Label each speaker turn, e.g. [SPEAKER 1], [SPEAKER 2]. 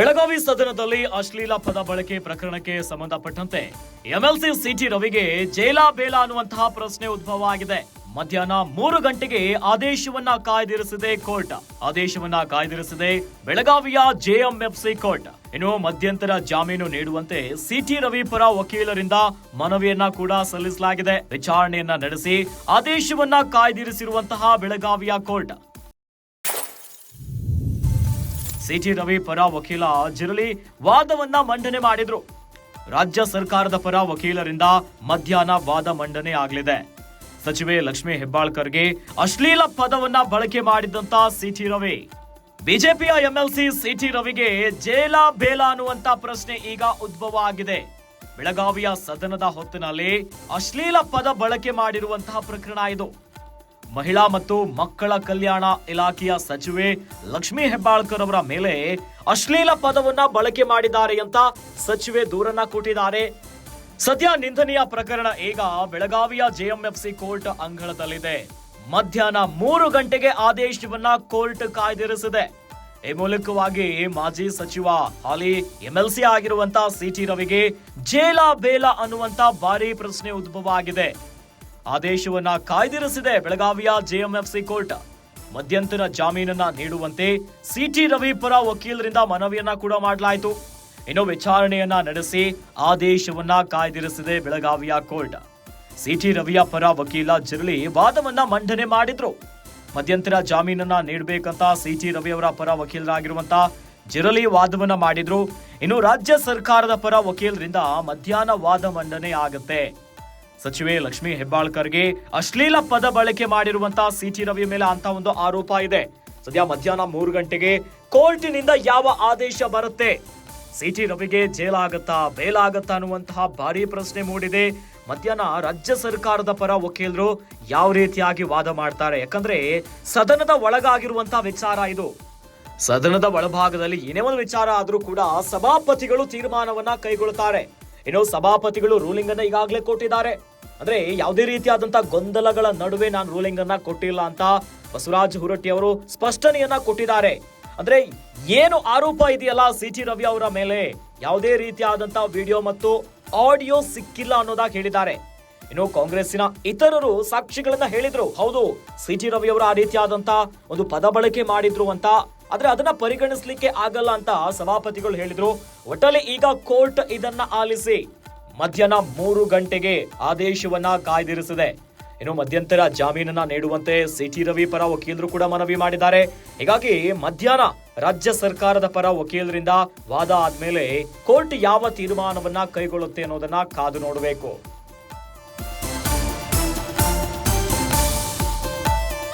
[SPEAKER 1] ಬೆಳಗಾವಿ ಸದನದಲ್ಲಿ ಅಶ್ಲೀಲ ಪದ ಬಳಕೆ ಪ್ರಕರಣಕ್ಕೆ ಸಂಬಂಧಪಟ್ಟಂತೆ ಎಂಎಲ್ಸಿ ಸಿಟಿ ರವಿಗೆ ಜೈಲಾ ಬೇಲ ಅನ್ನುವಂತಹ ಪ್ರಶ್ನೆ ಉದ್ಭವ ಆಗಿದೆ. ಮಧ್ಯಾಹ್ನ ಮೂರು ಗಂಟೆಗೆ ಆದೇಶವನ್ನ ಕಾಯ್ದಿರಿಸಿದೆ ಕೋರ್ಟ್. ಆದೇಶವನ್ನ ಕಾಯ್ದಿರಿಸಿದೆ ಬೆಳಗಾವಿಯ ಜೆಎಂಎಫ್ಸಿ ಕೋರ್ಟ್. ಇನ್ನು ಮಧ್ಯಂತರ ಜಾಮೀನು ನೀಡುವಂತೆ ಸಿಟಿ ರವಿ ಪರ ವಕೀಲರಿಂದ ಮನವಿಯನ್ನ ಕೂಡ ಸಲ್ಲಿಸಲಾಗಿದೆ. ವಿಚಾರಣೆಯನ್ನ ನಡೆಸಿ ಆದೇಶವನ್ನ ಕಾಯ್ದಿರಿಸಿರುವಂತಹ ಬೆಳಗಾವಿಯ ಕೋರ್ಟ್. ಸಿಟಿ ರವಿ ಪರ ವಕೀಲ ಜಿರಲಿ ವಾದವನ್ನ ಮಂಡನೆ ಮಾಡಿದ್ರು. ರಾಜ್ಯ ಸರ್ಕಾರದ ಪರ ವಕೀಲರಿಂದ ಮಧ್ಯಾಹ್ನ ವಾದ ಮಂಡನೆ ಆಗಲಿದೆ. ಸಚಿವೆ ಲಕ್ಷ್ಮೀ ಹೆಬ್ಬಾಳ್ಕರ್ಗೆ ಅಶ್ಲೀಲ ಪದವನ್ನ ಬಳಕೆ ಮಾಡಿದಂತ ಸಿಟಿ ರವಿ. ಬಿಜೆಪಿಯ ಎಂಎಲ್ಸಿ ಸಿಟಿ ರವಿಗೆ ಜೇಲ ಬೇಲ ಅನ್ನುವಂತ ಪ್ರಶ್ನೆ ಈಗ ಉದ್ಭವ ಆಗಿದೆ. ಬೆಳಗಾವಿಯ ಸದನದ ಹೊತ್ತಿನಲ್ಲಿ ಅಶ್ಲೀಲ ಪದ ಬಳಕೆ ಮಾಡಿರುವಂತಹ ಪ್ರಕರಣ ಇದು. ಮಹಿಳಾ ಮತ್ತು ಮಕ್ಕಳ ಕಲ್ಯಾಣ ಇಲಾಖೆಯ ಸಚಿವೆ ಲಕ್ಷ್ಮೀ ಹೆಬ್ಬಾಳ್ಕರ್ ಅವರ ಮೇಲೆ ಅಶ್ಲೀಲ ಪದವನ್ನ ಬಳಕೆ ಮಾಡಿದ್ದಾರೆ ಅಂತ ಸಚಿವೆ ದೂರನ್ನ ಕೊಟ್ಟಿದ್ದಾರೆ. ಸದ್ಯ ನಿಂದನೀಯ ಪ್ರಕರಣ ಈಗ ಬೆಳಗಾವಿಯ ಜೆಎಂಎಫ್ಸಿ ಕೋರ್ಟ್ ಅಂಗಳದಲ್ಲಿದೆ. ಮಧ್ಯಾಹ್ನ ಮೂರು ಗಂಟೆಗೆ ಆದೇಶವನ್ನ ಕೋರ್ಟ್ ಕಾಯ್ದಿರಿಸಿದೆ. ಈ ಮೂಲಕವಾಗಿ ಮಾಜಿ ಸಚಿವ ಹಾಲಿ ಎಂಎಲ್ಸಿ ಆಗಿರುವಂತ ಸಿಟಿ ರವಿಗೆ ಜೇಲ ಬೇಲ ಅನ್ನುವಂತ ಭಾರಿ ಪ್ರಶ್ನೆ ಉದ್ಭವ ಆಗಿದೆ. ಆದೇಶವನ್ನ ಕಾಯ್ದಿರಿಸಿದೆ ಬೆಳಗಾವಿಯ ಜೆಎಂಎಫ್ಸಿ ಕೋರ್ಟ್. ಮಧ್ಯಂತರ ಜಾಮೀನನ್ನ ನೀಡುವಂತೆ ಸಿಟಿ ರವಿ ಪರ ವಕೀಲರಿಂದ ಮನವಿಯನ್ನ ಕೂಡ ಮಾಡಲಾಯಿತು. ಇನ್ನು ವಿಚಾರಣೆಯನ್ನ ನಡೆಸಿ ಆದೇಶವನ್ನ ಕಾಯ್ದಿರಿಸಿದೆ ಬೆಳಗಾವಿಯ ಕೋರ್ಟ್. ಸಿಟಿ ರವಿಯ ಪರ ವಕೀಲ ಜಿರಳಿ ವಾದವನ್ನ ಮಂಡನೆ ಮಾಡಿದ್ರು. ಮಧ್ಯಂತರ ಜಾಮೀನನ್ನ ನೀಡಬೇಕಂತ ಸಿಟಿ ರವಿ ಅವರ ಪರ ವಕೀಲರಾಗಿರುವಂತ ಜಿರಲಿ ವಾದವನ್ನ ಮಾಡಿದ್ರು. ಇನ್ನು ರಾಜ್ಯ ಸರ್ಕಾರದ ಪರ ವಕೀಲರಿಂದ ಮಧ್ಯಾಹ್ನ ವಾದ ಮಂಡನೆ ಆಗುತ್ತೆ. ಸಚಿವೆ ಲಕ್ಷ್ಮಿ ಹೆಬ್ಬಾಳ್ಕರ್ಗೆ ಅಶ್ಲೀಲ ಪದ ಬಳಕೆ ಮಾಡಿರುವಂತಹ ಸಿಟಿ ರವಿ ಮೇಲೆ ಅಂತ ಒಂದು ಆರೋಪ ಇದೆ. ಸದ್ಯ ಮಧ್ಯಾಹ್ನ ಮೂರು ಗಂಟೆಗೆ ಕೋರ್ಟಿನಿಂದ ಯಾವ ಆದೇಶ ಬರುತ್ತೆ? ಸಿಟಿ ರವಿಗೆ ಜೈಲಾಗತ್ತಾ ಬೇಲಾಗತ್ತಾ ಅನ್ನುವಂತಹ ಭಾರಿ ಪ್ರಶ್ನೆ ಮೂಡಿದೆ. ಮಧ್ಯಾಹ್ನ ರಾಜ್ಯ ಸರ್ಕಾರದ ಪರ ವಕೀಲರು ಯಾವ ರೀತಿಯಾಗಿ ವಾದ ಮಾಡ್ತಾರೆ? ಯಾಕಂದ್ರೆ ಸದನದ ಒಳಗಾಗಿರುವಂತಹ ವಿಚಾರ ಇದು. ಸದನದ ಒಳಭಾಗದಲ್ಲಿ ಏನೇ ಒಂದು ವಿಚಾರ ಆದರೂ ಕೂಡ ಸಭಾಪತಿಗಳು ತೀರ್ಮಾನವನ್ನ ಕೈಗೊಳ್ಳುತ್ತಾರೆ ಇನ್ನು ಸಭಾಪತಿಗಳು ರೂಲಿಂಗ್ ಅನ್ನ ಈಗಾಗಲೇ ಕೊಟ್ಟಿದ್ದಾರೆ. ಅಂದ್ರೆ ಯಾವುದೇ ರೀತಿಯಾದಂತಹ ಗೊಂದಲಗಳ ನಡುವೆ ನಾನು ರೂಲಿಂಗ್ ಅನ್ನ ಕೊಟ್ಟಿಲ್ಲ ಅಂತ ಬಸವರಾಜ್ ಹುರಟ್ಟಿ ಅವರು ಸ್ಪಷ್ಟನೆಯನ್ನ ಕೊಟ್ಟಿದ್ದಾರೆ. ಅಂದ್ರೆ ಏನು ಆರೋಪ ಇದೆಯಲ್ಲ ಸಿ ಟಿ ರವಿ ಅವರ ಮೇಲೆ? ಯಾವುದೇ ರೀತಿಯಾದಂತಹ ವಿಡಿಯೋ ಮತ್ತು ಆಡಿಯೋ ಸಿಕ್ಕಿಲ್ಲ ಅನ್ನೋದಾಗಿ ಹೇಳಿದ್ದಾರೆ. ಇನ್ನು ಕಾಂಗ್ರೆಸ್ಸಿನ ಇತರರು ಸಾಕ್ಷಿಗಳನ್ನ ಹೇಳಿದ್ರು. ಹೌದು ಸಿ ಟಿ ರವಿ ಅವರು ಆ ರೀತಿಯಾದಂತಹ ಒಂದು ಪದ ಬಳಕೆ ಮಾಡಿದ್ರು ಅಂತ ಆದ್ರೆ ಅದನ್ನ ಪರಿಗಣಿಸ್ಲಿಕ್ಕೆ ಆಗಲ್ಲ ಅಂತ ಸಭಾಪತಿಗಳು ಹೇಳಿದ್ರು. ಒಟ್ಟಲ್ಲಿ ಈಗ ಕೋರ್ಟ್ ಇದನ್ನ ಆಲಿಸಿ ಮಧ್ಯಾಹ್ನ ಮೂರು ಗಂಟೆಗೆ ಆದೇಶವನ್ನ ಕಾಯ್ದಿರಿಸಿದೆ. ಇನ್ನು ಮಧ್ಯಂತರ ಜಾಮೀನನ್ನ ನೀಡುವಂತೆ ಸಿಟಿ ರವಿ ಪರ ವಕೀಲರು ಕೂಡ ಮನವಿ ಮಾಡಿದ್ದಾರೆ. ಹೀಗಾಗಿ ಮಧ್ಯಾಹ್ನ ರಾಜ್ಯ ಸರ್ಕಾರದ ಪರ ವಕೀಲರಿಂದ ವಾದ ಆದ್ಮೇಲೆ ಕೋರ್ಟ್ ಯಾವ ತೀರ್ಮಾನವನ್ನ ಕೈಗೊಳ್ಳುತ್ತೆ ಅನ್ನೋದನ್ನ ಕಾದು ನೋಡಬೇಕು.